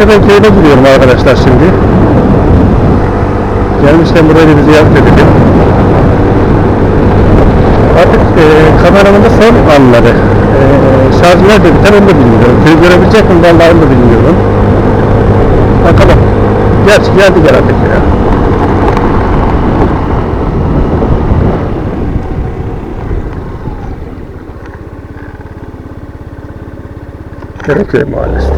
Akçaben köyüne gidiyorum arkadaşlar şimdi. Gelmişken burayı da bir ziyaret edelim. Artık e, kameramın da son anları. E, şarj nerede biter onu da bilmiyorum. Köyü görebilecek miyim vallahi onu da bilmiyorum. Bakalım. Gerçi geldik herhalde ya. Karaköy Mahallesi.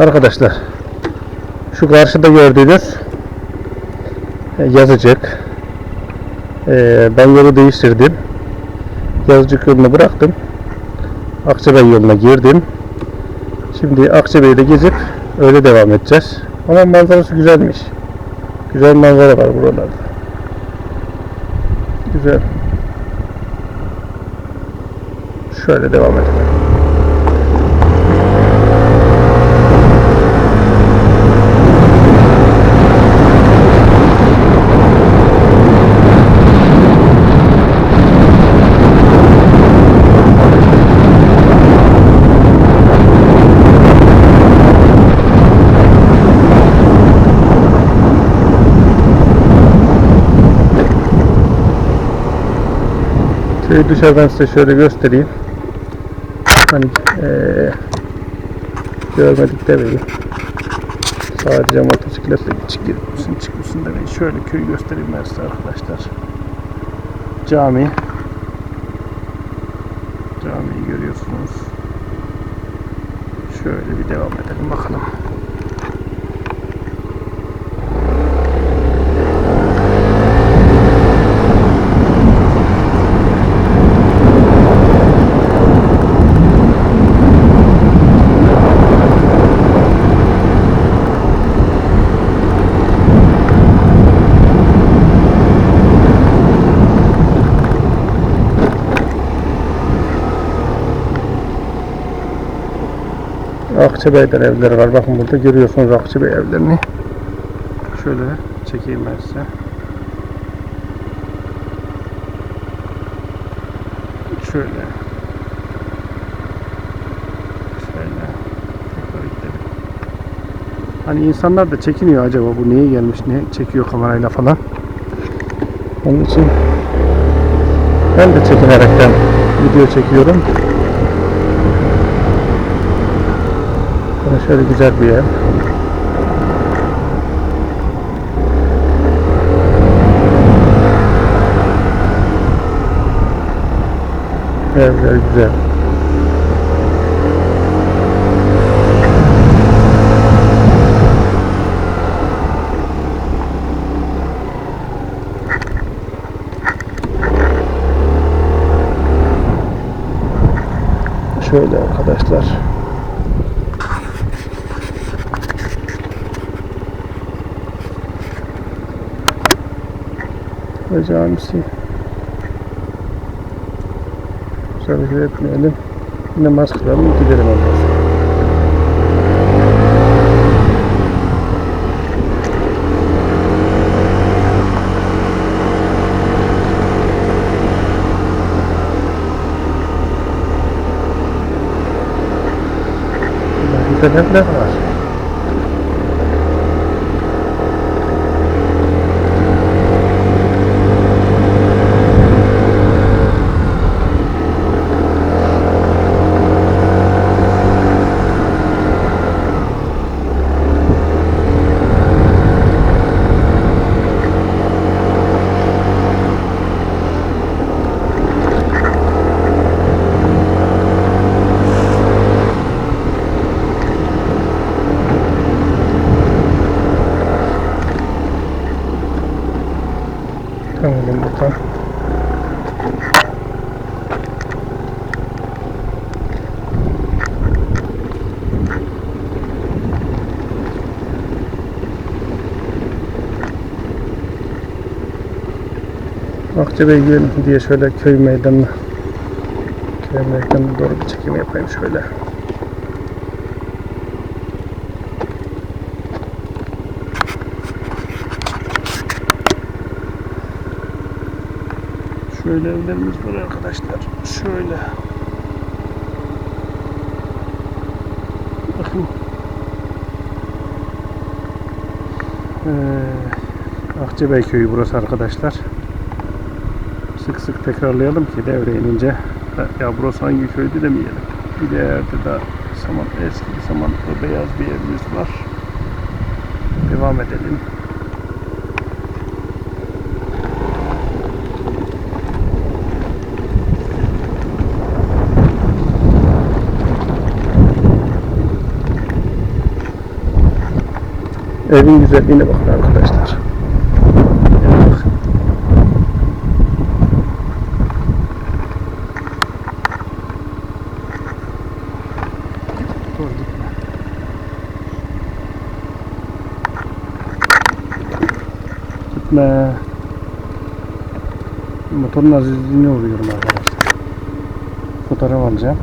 Arkadaşlar şu karşıda gördüğünüz e, yazıcık e, ben yolu değiştirdim. Yazıcık yolunu bıraktım. Akçabey yoluna girdim. Şimdi Akçabey'de gezip öyle devam edeceğiz. Ama manzarası güzelmiş. Güzel manzara var buralarda. Güzel. Şöyle devam edelim Şöyle dışarıdan size şöyle göstereyim. Hani eee görmedik demeyin. Sadece motosikletle çıkmışsın çıkmışsın demeyin. Şöyle köyü göstereyim ben size arkadaşlar. Cami. Camiyi görüyorsunuz. Şöyle bir devam edelim bakalım. Akçabey'den evleri var. Bakın burada görüyorsunuz Akçabey evlerini. Şöyle çekeyim ben size. Şöyle. Şöyle. Tekrar. Hani insanlar da çekiniyor acaba bu niye gelmiş, niye çekiyor kamerayla falan. Onun için ben de çekinerekten video çekiyorum. Şöyle güzel bir yer. Evler güzel. Şöyle arkadaşlar. Camisi. Güzel etmeyelim. Namaz kılalım gidelim. Güzel evler var. Buradan. Akçabey diye şöyle köy meydanına Şöyle yakın doğru bir çekim yapayım şöyle. Şöyle evlerimiz var arkadaşlar. Şöyle. Bakın. Ee, Akçebey köyü burası arkadaşlar. Sık sık tekrarlayalım ki devre inince "Ha, ya burası hangi köydü demeyelim. Bir de de saman, eski samanlıklı beyaz bir evimiz var. Devam edelim. Evin güzelliğine bakın arkadaşlar. Gitme. Motorun azizliğine uğruyorum arkadaşlar. Fotoğraf alacağım.